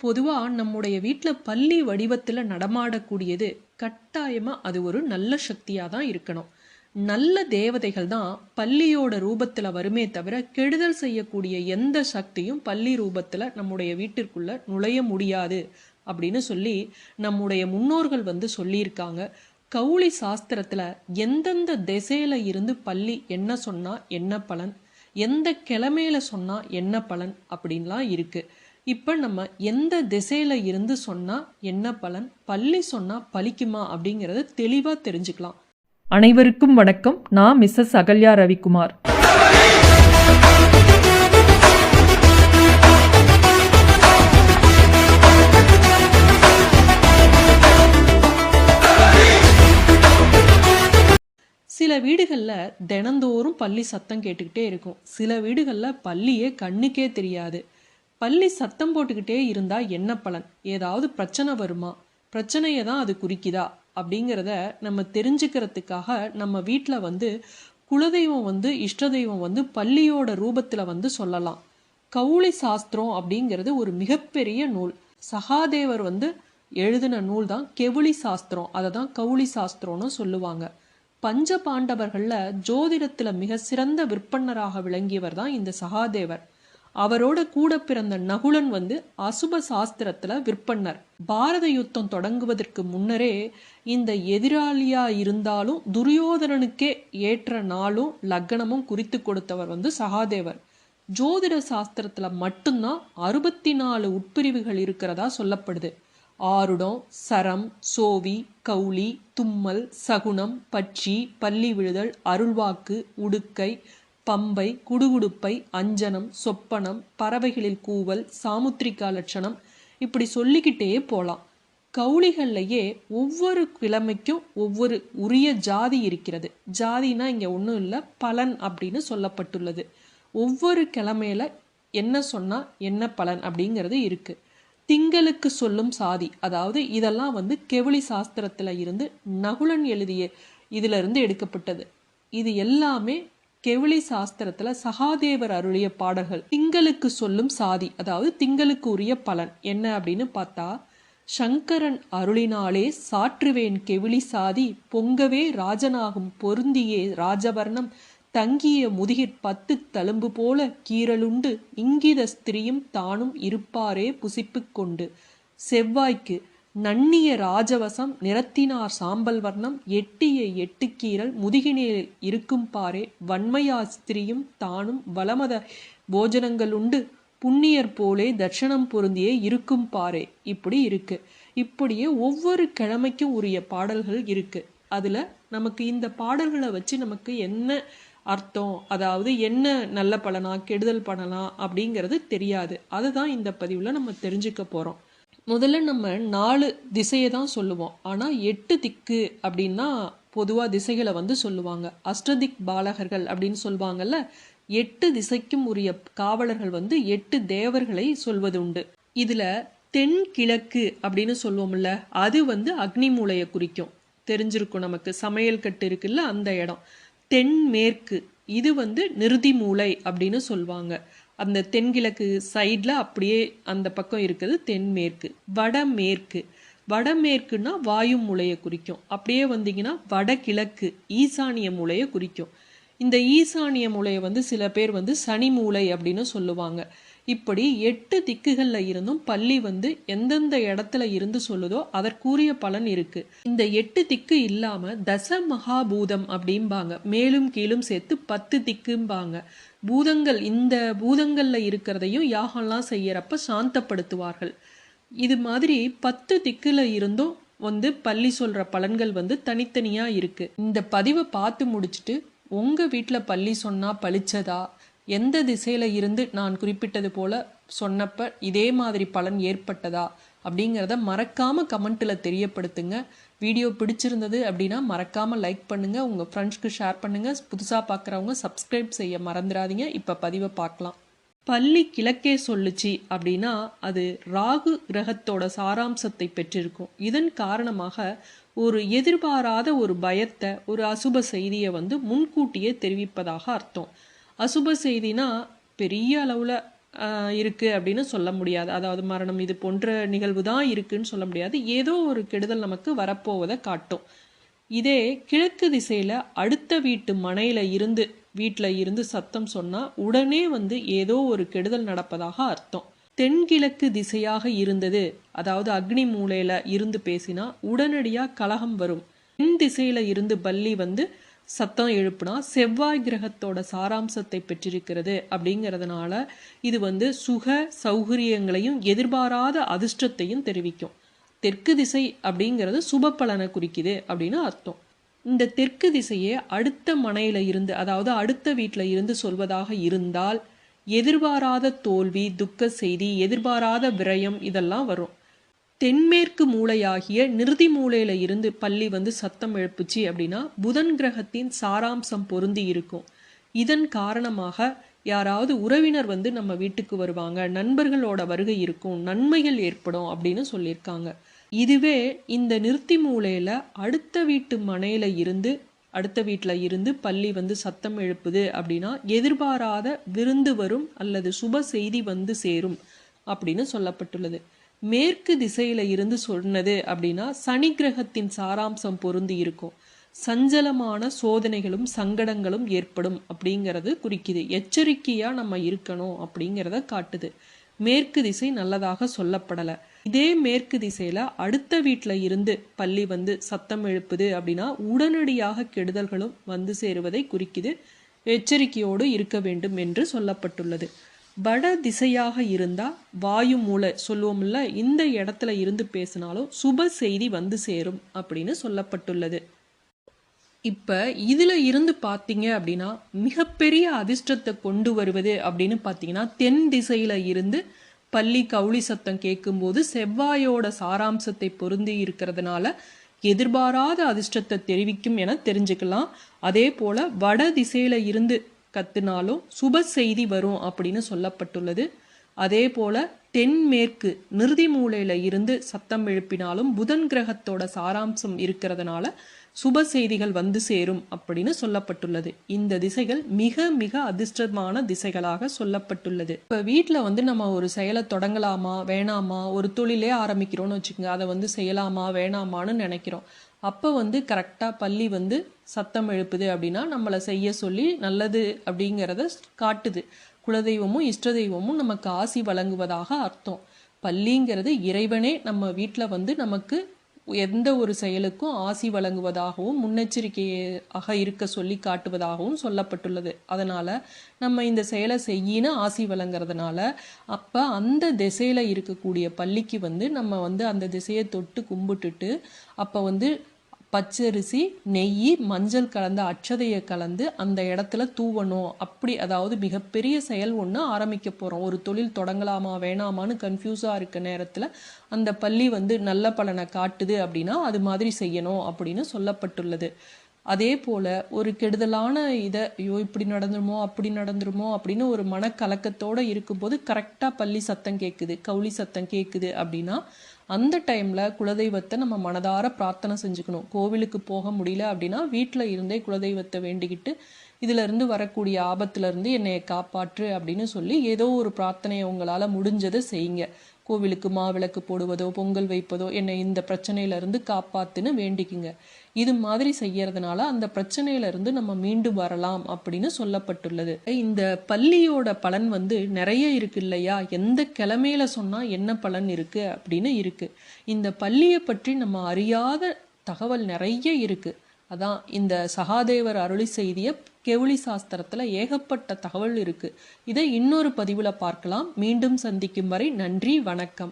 பொதுவாக நம்முடைய வீட்டில் பள்ளி வடிவத்தில் நடமாடக்கூடியது கட்டாயமாக அது ஒரு நல்ல சக்தியாக தான் இருக்கணும். நல்ல தேவதைகள் தான் பள்ளியோட ரூபத்தில் வருமே தவிர கெடுதல் செய்யக்கூடிய எந்த சக்தியும் பள்ளி ரூபத்தில் நம்முடைய வீட்டிற்குள்ளே நுழைய முடியாது அப்படின்னு சொல்லி நம்முடைய முன்னோர்கள் வந்து சொல்லியிருக்காங்க. கவுளி சாஸ்திரத்தில் எந்தெந்த திசையில் இருந்து பள்ளி என்ன சொன்னால் என்ன பலன் எந்த கிழமையில சொன்னால் என்ன பலன் அப்படின்லாம் இருக்குது இப்போ நம்ம எந்த திசையில இருந்து சொன்னால் என்ன பலன்? பள்ளி சொன்னால் பலிக்குமா அப்படிங்கிறத தெளிவாக தெரிஞ்சுக்கலாம். அனைவருக்கும் வணக்கம். நான் மிஸ்ஸஸ் அகல்யா ரவிக்குமார். சில வீடுகளில் தினந்தோறும் பள்ளி சத்தம் கேட்டுக்கிட்டே இருக்கும். சில வீடுகளில் பள்ளியே கண்ணுக்கே தெரியாது. பள்ளி சத்தம் போட்டுக்கிட்டே இருந்தால் என்ன பலன்? ஏதாவது பிரச்சனை வருமா? பிரச்சனையை தான் அது குறிக்குதா? அப்படிங்கிறத நம்ம தெரிஞ்சுக்கிறதுக்காக நம்ம வீட்டில் வந்து குலதெய்வம் வந்து இஷ்ட தெய்வம் வந்து பள்ளியோட ரூபத்தில் வந்து சொல்லலாம். கவுளி சாஸ்திரம் அப்படிங்கிறது ஒரு மிகப்பெரிய நூல். சகாதேவர் வந்து எழுதின நூல் தான் கெவுளி சாஸ்திரம். அதை தான் கவுளி சாஸ்திரம்னு சொல்லுவாங்க. பஞ்ச பாண்டவர்களில் ஜோதிடத்தில் மிக சிறந்த விற்பன்னராக விளங்கியவர் தான் இந்த சகாதேவர். அவரோட கூட பிறந்த நகுலன் வந்து அசுப சாஸ்திரத்துல விற்பன்னர். பாரத யுத்தம் தொடங்குவதற்கு முன்னரே இந்த எதிராளியா இருந்தாலும் துரியோதனனுக்கே ஏற்ற நாளும் லக்னமும் குறித்து கொடுத்தவர் வந்து சகாதேவர். ஜோதிட சாஸ்திரத்துல மட்டும்தான் அறுபத்தி நாலு உட்பிரிவுகள் இருக்கிறதா சொல்லப்படுது. ஆருடம் சரம் சோவி கௌளி தும்மல் சகுனம் பட்சி பள்ளி விழுதல் அருள்வாக்கு உடுக்கை பம்பை குடுகுடுப்பை அஞ்சனம் சொப்பனம் பறவைகளில் கூவல் சாமுத்திரிகா லட்சணம் இப்படி சொல்லிக்கிட்டே போலாம். கவுளிகள்லையே ஒவ்வொரு கிழமைக்கும் ஒவ்வொரு உரிய ஜாதி இருக்கிறது. ஜாதினா இங்கே ஒன்றும் இல்லை பலன் அப்படின்னு சொல்லப்பட்டுள்ளது. ஒவ்வொரு கிழமையில என்ன சொன்னால் என்ன பலன் அப்படிங்கிறது இருக்கு. திங்களுக்கு சொல்லும் சாதி அதாவது இதெல்லாம் வந்து கெவுளி சாஸ்திரத்தில் இருந்து நகுலன் எழுதிய இதிலிருந்து எடுக்கப்பட்டது. இது எல்லாமே கெவிளி சாஸ்திரத்துல சகாதேவர் அருளிய பாடல்கள் திங்களுக்கு சொல்லும் சாதி அதாவது திங்களுக்கு உரிய பலன் என்ன அப்படின்னு பார்த்தா சங்கரன் அருளினாலே சாற்றுவேன் கெவிலி சாதி பொங்கவே ராஜனாகும் பொருந்தியே ராஜவர்ணம் தங்கிய முதுகிற் பத்து தழும்பு போல கீறலுண்டு இங்கித ஸ்திரியும் தானும் இருப்பாரே புசிப்பு கொண்டு. செவ்வாய்க்கு நன்னிய ராஜவசம் நிறத்தினார் சாம்பல் வர்ணம் எட்டிய எட்டுக்கீரல் முதுகினியில் இருக்கும் பாரே வன்மையாஸ்திரியும் தானும் வளமத போஜனங்களுண்டு புண்ணியர் போலே தட்சணம் பொருந்தியே இருக்கும் பாரே இப்படி இருக்கு. இப்படியே ஒவ்வொரு கிழமைக்கும் உரிய பாடல்கள் இருக்கு. அதுல நமக்கு இந்த பாடல்களை வச்சு நமக்கு என்ன அர்த்தம்? அதாவது என்ன நல்ல பலனா கெடுதல் பண்ணலாம் அப்படிங்கிறது தெரியாது. அதுதான் இந்த பதிவில் நம்ம தெரிஞ்சுக்க போகிறோம் முதல்ல நம்ம நாலு திசையை தான் சொல்லுவோம். ஆனால் எட்டு திக்கு அப்படின்னா பொதுவாக திசைகளை வந்து சொல்லுவாங்க. அஷ்டதிக் பாலகர்கள் அப்படின்னு சொல்லுவாங்கல்ல எட்டு திசைக்கும் உரிய காவலர்கள் வந்து எட்டு தேவர்களை சொல்வது உண்டு. இதில் தென் கிழக்கு அப்படின்னு சொல்லுவோம்ல அது வந்து அக்னி மூலையை குறிக்கும். தெரிஞ்சிருக்கும் நமக்கு சமையல் கட்டு இருக்குல்ல அந்த இடம். தென்மேற்கு இது வந்து நிருதி மூலை அப்படின்னு சொல்லுவாங்க. அந்த தென்கிழக்கு சைடில் அப்படியே அந்த பக்கம் இருக்குது தென்மேற்கு. வடமேற்கு. வடமேற்குன்னா வாயு மூலையை குறிக்கும். அப்படியே வந்தீங்கன்னா வடகிழக்கு ஈசானிய மூலையை குறிக்கும். இந்த ஈசானிய மூலையை வந்து சில பேர் வந்து சனி மூலை அப்படின்னு சொல்லுவாங்க. இப்படி எட்டு திக்குகள்ல இருந்தும் பள்ளி வந்து எந்தெந்த இடத்துல இருந்து சொல்லுதோ அதற்குரிய பலன் இருக்கு. இந்த எட்டு திக்கு இல்லாம தச மகாபூதம் அப்படிம்பாங்க. மேலும் கீழும் சேர்த்து பத்து திக்கும்பாங்க. பூதங்கள் இந்த பூதங்கள்ல இருக்கிறதையும் யாகம்லாம் செய்யறப்ப சாந்தப்படுத்துவார்கள். இது மாதிரி பத்து திக்குல இருந்தும் வந்து பள்ளி சொல்ற பலன்கள் வந்து தனித்தனியா இருக்கு. இந்த பதிவை பார்த்து முடிச்சுட்டு உங்க வீட்டில் பள்ளி சொன்னா பளிச்சதா எந்த திசையில இருந்து நான் குறிப்பிட்டது போல சொன்னப்ப இதே மாதிரி பலன் ஏற்பட்டதா அப்படிங்கிறத மறக்காம கமெண்ட்ல தெரியப்படுத்துங்க. வீடியோ பிடிச்சிருந்தது அப்படின்னா மறக்காம லைக் பண்ணுங்க. உங்க ஃப்ரெண்ட்ஸ்க்கு ஷேர் பண்ணுங்க. புதுசா பார்க்குறவங்க சப்ஸ்கிரைப் செய்ய மறந்துடாதீங்க. இப்ப பதிவை பார்க்கலாம். பள்ளி கிழக்கே சொல்லுச்சு அப்படின்னா அது ராகு கிரகத்தோட சாராம்சத்தை பெற்றிருக்கும். இதன் காரணமாக ஒரு எதிர்பாராத ஒரு பயத்தை ஒரு அசுப செய்தியை வந்து முன்கூட்டியே தெரிவிப்பதாக அர்த்தம். அசுப செய்தினா பெரிய அளவில் இருக்குது இருக்கு அப்படின்னு சொல்ல முடியாது. அதாவது மரணம் இது போன்ற நிகழ்வு தான் இருக்குன்னு சொல்ல முடியாது. ஏதோ ஒரு கெடுதல் நமக்கு வரப்போவதை காட்டும். இதே கிழக்கு திசையில் அடுத்த வீட்டு மனையில் இருந்து வீட்டில் இருந்து சத்தம் சொன்னால் உடனே வந்து ஏதோ ஒரு கெடுதல் நடப்பதாக அர்த்தம். தென்கிழக்கு திசையாக இருந்தது அதாவது அக்னி மூலையில் இருந்து பேசினா உடனடியாக கலகம் வரும். தென் திசையில் இருந்து பள்ளி வந்து சத்தம் எழுப்புனா செவ்வாய் கிரகத்தோட சாராம்சத்தை பெற்றிருக்கிறது அப்படிங்கிறதுனால இது வந்து சுக சௌகரியங்களையும் எதிர்பாராத அதிர்ஷ்டத்தையும் தெரிவிக்கும். தெற்கு திசை அப்படிங்கிறது சுப பலனை குறிக்குது அப்படின்னு அர்த்தம். இந்த தெற்கு திசையே அடுத்த மனையில இருந்து அதாவது அடுத்த வீட்டில் இருந்து சொல்வதாக இருந்தால் எதிர்பாராத தோல்வி துக்க செய்தி எதிர்பாராத விரயம் இதெல்லாம் வரும். தென்மேற்கு மூலையாகிய நிறுதி மூளையில இருந்து பள்ளி வந்து சத்தம் எழுப்புச்சு அப்படின்னா புதன் கிரகத்தின் சாராம்சம் பொருந்தி இருக்கும். இதன் காரணமாக யாராவது உறவினர் வந்து நம்ம வீட்டுக்கு வருவாங்க நண்பர்களோட வருகை இருக்கும் நன்மைகள் ஏற்படும் அப்படின்னு சொல்லியிருக்காங்க. இதுவே இந்த நிறுத்தி மூலையில அடுத்த வீட்டு மனையில இருந்து அடுத்த வீட்டில் இருந்து பள்ளி வந்து சத்தம் எழுப்புது அப்படின்னா எதிர்பாராத விருந்து வரும் அல்லது சுப செய்தி வந்து சேரும் அப்படின்னு சொல்லப்பட்டுள்ளது. மேற்கு திசையில இருந்து சொன்னது அப்படின்னா சனி கிரகத்தின் சாராம்சம் பொருந்தி இருக்கும். சஞ்சலமான சோதனைகளும் சங்கடங்களும் ஏற்படும் அப்படிங்கிறது குறிக்குது. எச்சரிக்கையா நம்ம இருக்கணும் அப்படிங்கிறத காட்டுது. மேற்கு திசை நல்லதாக சொல்லப்படல. இதே மேற்கு திசையில அடுத்த வீட்டில் இருந்து பள்ளி வந்து சத்தம் எழுப்புது அப்படின்னா உடனடியாக கெடுதல்களும் வந்து சேருவதை குறிக்குது. எச்சரிக்கையோடு இருக்க வேண்டும் என்று சொல்லப்பட்டுள்ளது. வட திசையாக இருந்தா வாயு மூலை சொல்லுவோம்ல இந்த இடத்துல இருந்து பேசினாலும் சுப செய்தி வந்து சேரும் அப்படின்னு சொல்லப்பட்டுள்ளது. இப்ப இதுல இருந்து பாத்தீங்க அப்படின்னா மிகப்பெரிய அதிர்ஷ்டத்தை கொண்டு வருவது அப்படின்னு பாத்தீங்கன்னா தென் திசையில இருந்து பள்ளி கவுளி சத்தம் கேட்கும்போது செவ்வாயோட சாராம்சத்தை பொருந்தி இருக்கிறதுனால எதிர்பாராத அதிர்ஷ்டத்தை தெரிவிக்கும் என தெரிஞ்சுக்கலாம். அதே போல வட திசையில இருந்து கத்துனாலும் சுப செய்தி வரும் அப்படின்னு சொல்லப்பட்டுள்ளது. அதே போல தென்மேற்கு நிறுதி மூலையில இருந்து சத்தம் எழுப்பினாலும் புதன் கிரகத்தோட சாராம்சம் இருக்கிறதுனால சுப செய்திகள் வந்து சேரும் அப்படின்னு சொல்லப்பட்டுள்ளது. இந்த திசைகள் மிக மிக அதிர்ஷ்டமான திசைகளாக சொல்லப்பட்டுள்ளது. இப்ப வீட்டில் வந்து நம்ம ஒரு செயலை தொடங்கலாமா வேணாமா ஒரு தொழிலே ஆரம்பிக்கிறோம்னு வச்சுக்கோங்க. அதை வந்து செய்யலாமா வேணாமான்னு நினைக்கிறோம். அப்போ வந்து கரெக்டாக பள்ளி வந்து சத்தம் எழுப்புது அப்படின்னா நம்மளை செய்ய சொல்லி நல்லது அப்படிங்கிறத காட்டுது. குலதெய்வமும் இஷ்ட தெய்வமும் நமக்கு ஆசி வழங்குவதாக அர்த்தம். பள்ளிங்கிறது இறைவனே நம்ம வீட்டில் வந்து நமக்கு எந்த ஒரு செயலுக்கும் ஆசி வழங்குவதாகவும் முன்னெச்சரிக்கையாக இருக்க சொல்லி காட்டுவதாகவும் சொல்லப்பட்டுள்ளது. அதனால் நம்ம இந்த செயலை செய்யினு ஆசி வழங்குறதுனால அப்போ அந்த திசையில் இருக்கக்கூடிய பள்ளிக்கு வந்து நம்ம வந்து அந்த திசையை தொட்டு கும்பிட்டுட்டு அப்போ வந்து பச்சரிசி நெய் மஞ்சள் கலந்த அச்சதையை கலந்து அந்த இடத்துல தூவணும். அப்படி அதாவது மிகப்பெரிய செயல் ஒன்று ஆரம்பிக்க போகிறோம் ஒரு தொழில் தொடங்கலாமா வேணாமான்னு கன்ஃபியூஸாக இருக்க நேரத்தில் அந்த பள்ளி வந்து நல்ல பலனை காட்டுது அப்படின்னா அது மாதிரி செய்யணும் அப்படின்னு சொல்லப்பட்டுள்ளது. அதே போல ஒரு கெடுதலான இதை ஐயோ இப்படி நடந்துருமோ அப்படி நடந்துருமோ அப்படின்னு ஒரு மனக்கலக்கத்தோடு இருக்கும்போது கரெக்டாக பள்ளி சத்தம் கேட்குது கவுளி சத்தம் கேட்குது அப்படின்னா அந்த டைம்ல குலதெய்வத்தை நம்ம மனதார பிரார்த்தனை செஞ்சுக்கணும். கோவிலுக்கு போக முடியல அப்படின்னா வீட்டில் இருந்தே குலதெய்வத்தை வேண்டிக்கிட்டு இதுல இருந்து வரக்கூடிய ஆபத்துலேருந்து என்னை காப்பாற்று அப்படின்னு சொல்லி ஏதோ ஒரு பிரார்த்தனையை உங்களால் முடிஞ்சதை செய்யுங்க. கோவிலுக்கு மாவிளக்கு போடுவதோ பொங்கல் வைப்பதோ என்னை இந்த பிரச்சனையில இருந்து காப்பாத்துன்னு வேண்டிக்குங்க. இது மாதிரி செய்யறதுனால அந்த பிரச்சனையில இருந்து நம்ம மீண்டு வரலாம் அப்படின்னு சொல்லப்பட்டுள்ளது. இந்த பள்ளியோட பலன் வந்து நிறைய இருக்கு இல்லையா? எந்த கிழமையில சொன்னா என்ன பலன் இருக்கு அப்படின்னு இருக்கு. இந்த பள்ளியை பற்றி நம்ம அறியாத தகவல் நிறைய இருக்கு. அதான் இந்த சகாதேவர் அருளி செய்திய கெவுளி சாஸ்திரத்துல ஏகப்பட்ட தகவல் இருக்கு. இதை இன்னொரு பதிவுல பார்க்கலாம். மீண்டும் சந்திக்கும் வரை நன்றி வணக்கம்.